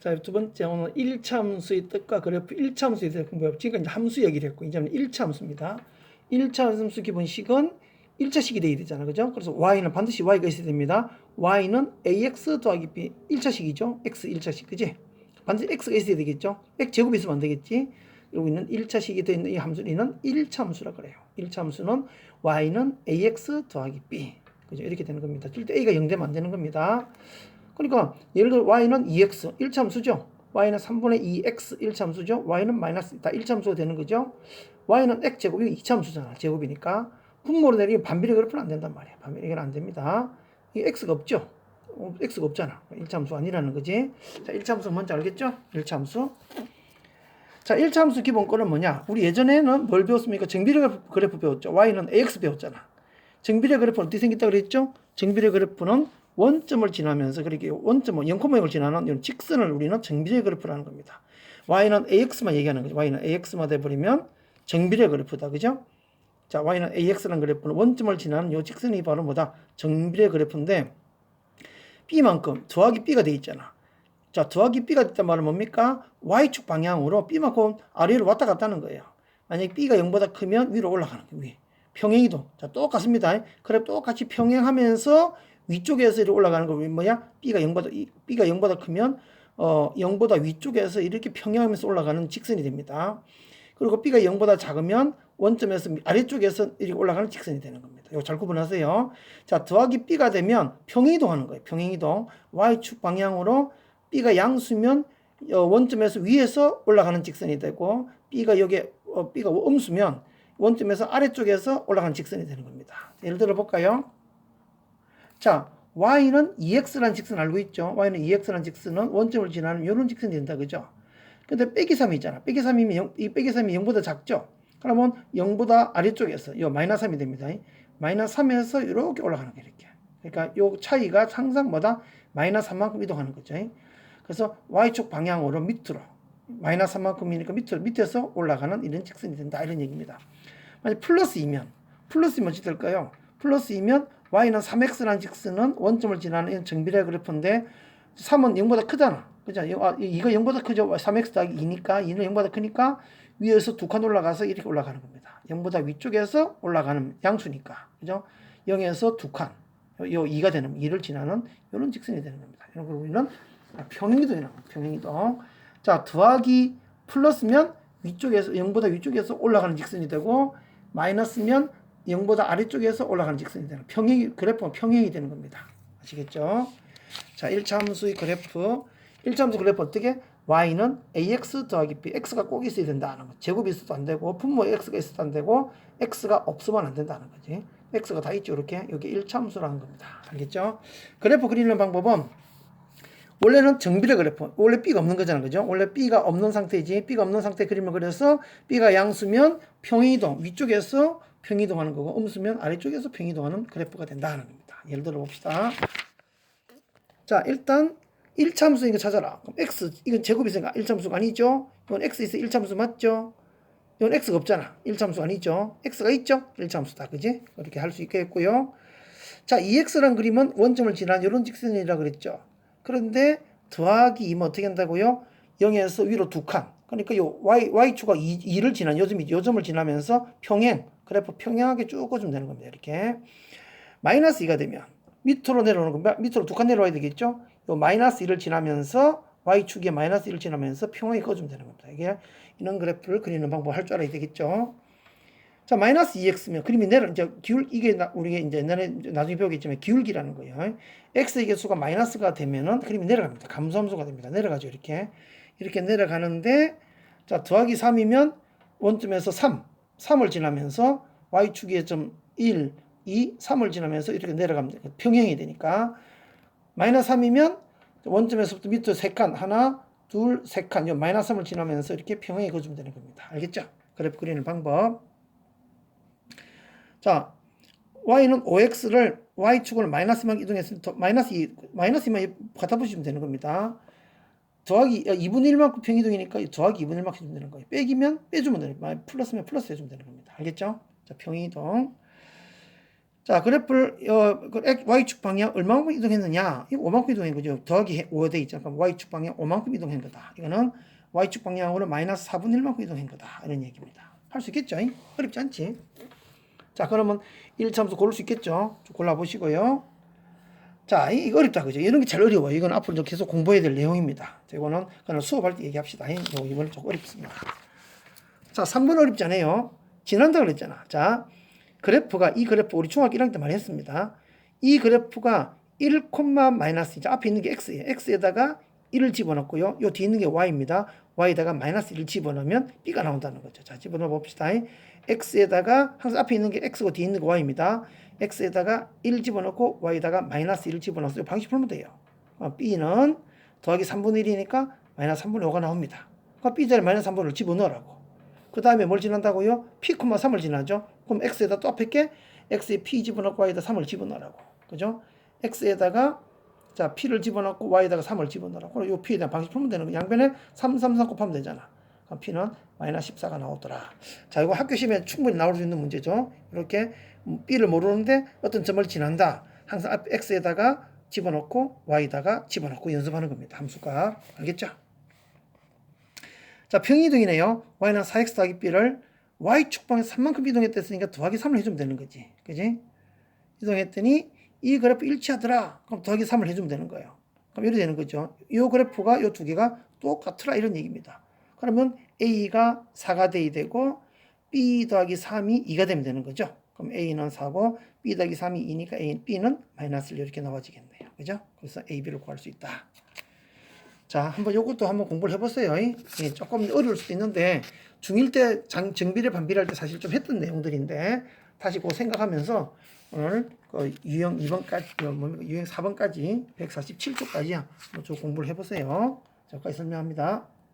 자, 두 번째 오늘 1차 함수의 뜻과 그래프 1차 함수에 대해서 공부해볼게요. 지금까지 함수 얘기를 했고, 이제는 1차 함수입니다. 1차 함수 기본식은 1차식이 돼야 되잖아. 그죠? 그래서 y는 반드시 y가 있어야 됩니다. y는 ax 더하기 b 1차식이죠. x 1차식. 그지? 반드시 x가 있어야 되겠죠? x 제곱이 있으면 안 되겠지? 여기는 1차식이 되어 있는 이 함수는 1차 함수라 그래요. 1차 함수는 y는 ax 더하기 b. 그죠? 이렇게 되는 겁니다. 절대 a가 0 되면 안 되는 겁니다. 그러니까 예를 들어 y는 2x 1차 함수죠. y는 3분의 2x 1차 함수죠. y는 마이너스 다 1차 함수가 되는 거죠. y는 x 제곱이 2차 함수잖아. 제곱이니까 분모로 내리면 반비례 그래프는 안 된단 말이야. 반비례 이건 안 됩니다. 이 x가 없죠. 어, x가 없잖아. 1차 함수 아니라는 거지. 자, 1차 함수 먼저 알겠죠? 1차 함수. 자, 1차 함수 기본권은 뭐냐? 우리 예전에는 뭘 배웠습니까? 정비례 그래프 배웠죠. y는 ax 배웠잖아. 정비례 그래프는 어떻게 생겼다 그랬죠? 정비례 그래프는 원점을 지나면서 그렇게 원점 0,0을 지나는 이런 직선을 우리는 정비례 그래프라는 겁니다. y는 ax만 얘기하는 거죠. y는 ax만 돼버리면 정비례 그래프다. 그죠? 자, y는 ax라는 그래프는 원점을 지나는 요 직선이 바로 뭐다? 정비례 그래프인데 b만큼 더하기 b가 돼 있잖아. 자, 더하기 b가 됐단 말은 뭡니까? y축 방향으로 b만큼 아래로 왔다 갔다 하는 거예요. 만약 b가 0보다 크면 위로 올라가는 거예요. 위. 평행이동. 자, 똑같습니다. 그래 똑같이 평행하면서 위쪽에서 이렇게 올라가는 거 뭐야? b가 0보다 이- b가 0보다 크면 어 0보다 위쪽에서 이렇게 평행하면서 올라가는 직선이 됩니다. 그리고 b가 0보다 작으면 원점에서 아래쪽에서 이렇게 올라가는 직선이 되는 겁니다. 이거 잘 구분하세요. 자, 더하기 b가 되면 평행이동하는 거예요. 평행이동. y축 방향으로 b가 양수면 어, 원점에서 위에서 올라가는 직선이 되고 b가 여기 어, b가 음수면 원점에서 아래쪽에서 올라가는 직선이 되는 겁니다. 예를 들어 볼까요? 자, y는 2x라는 직선 알고 있죠? y는 2x라는 직선은 원점을 지나는 이런 직선이 된다. 그죠? 근데 빼기 3이 있잖아. 빼기 3이면 0, 이 빼기 3이 0보다 작죠? 그러면 0보다 아래쪽에서 요 마이너스 3이 됩니다. 마이너스 3에서 이렇게 올라가는 게 이렇게. 그러니까 요 차이가 항상 뭐다? 마이너스 3만큼 이동하는 거죠. 그래서 y축 방향으로 밑으로 마이너스 3만큼이니까 밑으로 밑에서 올라가는 이런 직선이 된다. 이런 얘기입니다. 만약 플러스 2면 플러스면 어찌 될까요? 플러스 2면 y는 3x라는 직선은 원점을 지나는 정비례 그래프인데 3은 0보다 크잖아. 그죠? 아, 이거 0보다 크죠? 3x 더하기 2니까 2는 0보다 크니까 위에서 두 칸 올라가서 이렇게 올라가는 겁니다. 0보다 위쪽에서 올라가는 양수니까. 그죠? 0에서 두 칸. 요 2가 되는 2를 지나는 이런 직선이 되는 겁니다. 이런 걸 우리는 평행이동이라고 합니다. 평행이동. 자, 더하기 플러스면 위쪽에서 0보다 위쪽에서 올라가는 직선이 되고 마이너스면 0보다 아래쪽에서 올라가는 직선이 되는 평행 그래프가 평행이 되는 겁니다. 아시겠죠? 자, 1차 함수의 그래프 1차 함수 그래프 어떻게? y는 ax 더하기 b x가 꼭 있어야 된다는 거. 제곱이 있어도 안 되고 분모 x가 있어도 안 되고 x가 없으면 안 된다는 거지. x가 다 있죠. 이렇게 여기 1차 함수라는 겁니다. 알겠죠? 그래프 그리는 방법은 원래는 정비례 그래프. 원래 b가 없는 거잖아. 그죠? 원래 b가 없는 상태이지. b가 없는 상태 그림을 그려서 b가 양수면 평이동 위쪽에서 평이동하는 거고 음수면 아래쪽에서 평이동하는 그래프가 된다는 겁니다. 예를 들어 봅시다. 자, 일단 1참수인 거 찾아라. 그럼 x 이건 제곱이 있으니까 1참수가 아니죠? 이건 x 있어 1참수 맞죠? 이건 x가 없잖아. 1참수 아니죠? x가 있죠? 1참수다. 그지? 그렇게 할 수 있겠고요. 자, 2x란 그림은 원점을 지난 이런 직선이라 그랬죠. 그런데 더하기 2면 어떻게 한다고요? 0에서 위로 두 칸. 그러니까 요 y y축가 2, 2를 지난 요점이 요점을 지나면서 평행 그래프 평행하게 쭉 꺼주면 되는 겁니다. 이렇게 마이너스 2가 되면 밑으로 내려오는 겁니다. 밑으로 두 칸 내려와야 되겠죠? 요 마이너스 1을 지나면서 y축에 마이너스 1을 지나면서 평행이 꺼주면 되는 겁니다. 이게 이런 그래프를 그리는 방법 할 줄 알아야 되겠죠? 자, 마이너스 2x면 그림이 내려 이제 기울 이게 나, 우리가 이제 옛날에 나중에 배우겠지만 기울기라는 거예요. x의 개수가 마이너스가 되면은 그림이 내려갑니다. 감소함수가 됩니다. 내려가죠. 이렇게. 이렇게 내려가는데 자, 더하기 3이면 원점에서 3, 3을 지나면서 y축에 좀 1, 2, 3을 지나면서 이렇게 내려갑니다. 평행이 되니까 마이너스 3이면 원점에서부터 밑으로 3칸 하나, 둘, 세칸요 마이너스 3을 지나면서 이렇게 평행이 그어주면 되는 겁니다. 알겠죠? 그래프 그리는 방법. 자, y는 5x를 y축을 마이너스만 이동했을 때 마이너스 2, 마이너스 2만 갖다 붙이면 되는 겁니다. 더하기 2분의 1만큼 평이동이니까 더하기 2분의 1만큼 해주면 되는 거예요. 빼기면 빼주면 되는 거예요. 플러스면 플러스 해주면 되는 겁니다. 알겠죠? 자, 평이동. 자, 그래프를 어, 그 y축 방향 얼마만큼 이동했느냐? 이거 5만큼 이동한 거죠. 더하기 5돼 있잖아. 그럼 y축 방향 5만큼 이동한 거다. 이거는 y축 방향으로 마이너스 4분의 1만큼 이동한 거다. 이런 얘기입니다. 할 수 있겠죠? 잉? 어렵지 않지? 자, 그러면 1참수 고를 수 있겠죠? 좀 골라보시고요. 자, 이- 이거 어렵다. 그죠? 이런 게 제일 어려워요. 이건 앞으로 좀 계속 공부해야 될 내용입니다. 자, 이거는 그냥 수업할 때 얘기합시다. 이번에 좀 어렵습니다. 자, 3번 어렵지 않아요? 지난다 그랬잖아. 자, 그래프가 이 그래프 우리 중학교 1학년 때 많이 했습니다. 이 그래프가 1, 마이너스 이제 앞에 있는 게 x예요. x에다가 1을 집어넣고요. 요 뒤에 있는 게 y입니다. y에다가 마이너스 1을 집어넣으면 b가 나온다는 거죠. 자, 집어넣어 봅시다. x에다가 항상 앞에 있는 게 x고 뒤에 있는 게 y입니다. x에다가 1 집어넣고 y에다가 마이너스 1을 집어넣어서 이 방식 풀면 돼요. 어, b는 더하기 3분의 1이니까 마이너스 3분의 5가 나옵니다. 그럼 b 자리에 마이너스 3분의 1을 집어넣으라고. 그 다음에 뭘 지난다고요? p, 3을 지나죠. 그럼 x에다 또 앞에 게 x에 p 집어넣고 y에다 3을 집어넣으라고. 그죠? x에다가 자 p를 집어넣고 y에다가 3을 집어넣으라고. 그럼 요 p에 대한 방식 풀면 되는 거. 양변에 3, 3, 3 곱하면 되잖아. 그럼 p는 마이너스 14가 나오더라. 자 이거 학교 시험에 충분히 나올 수 있는 문제죠. 이렇게 음, b를 모르는데 어떤 점을 지난다. 항상 앞 x에다가 집어넣고 y에다가 집어넣고 연습하는 겁니다. 함수가 알겠죠? 자, 평이동이네요. y는 4x 더하기 b를 y축방에 3만큼 이동했댔으니까 더하기 3을 해주면 되는 거지. 그지? 이동했더니 이 그래프 일치하더라. 그럼 더하기 3을 해주면 되는 거예요. 그럼 이렇게 되는 거죠. 이 그래프가 이 두 개가 똑같더라 이런 얘기입니다. 그러면 a가 4가 돼야 되고 b 더하기 3이 2가 되면 되는 거죠. 그럼 a는 4고 b 더하기 3이 2니까 a, b는 마이너스를 이렇게 나와지겠네요. 그죠? 그래서 a, b를 구할 수 있다. 자, 한번 요것도 한번 공부를 해보세요. 예, 조금 어려울 수도 있는데 중1 때 장, 정비례 반비례할 때 사실 좀 했던 내용들인데 다시 그거 생각하면서 오늘 그 유형 2번까지, 뭐, 유형 4번까지 147쪽까지 저 공부를 해보세요. 자, 여기까지 설명합니다.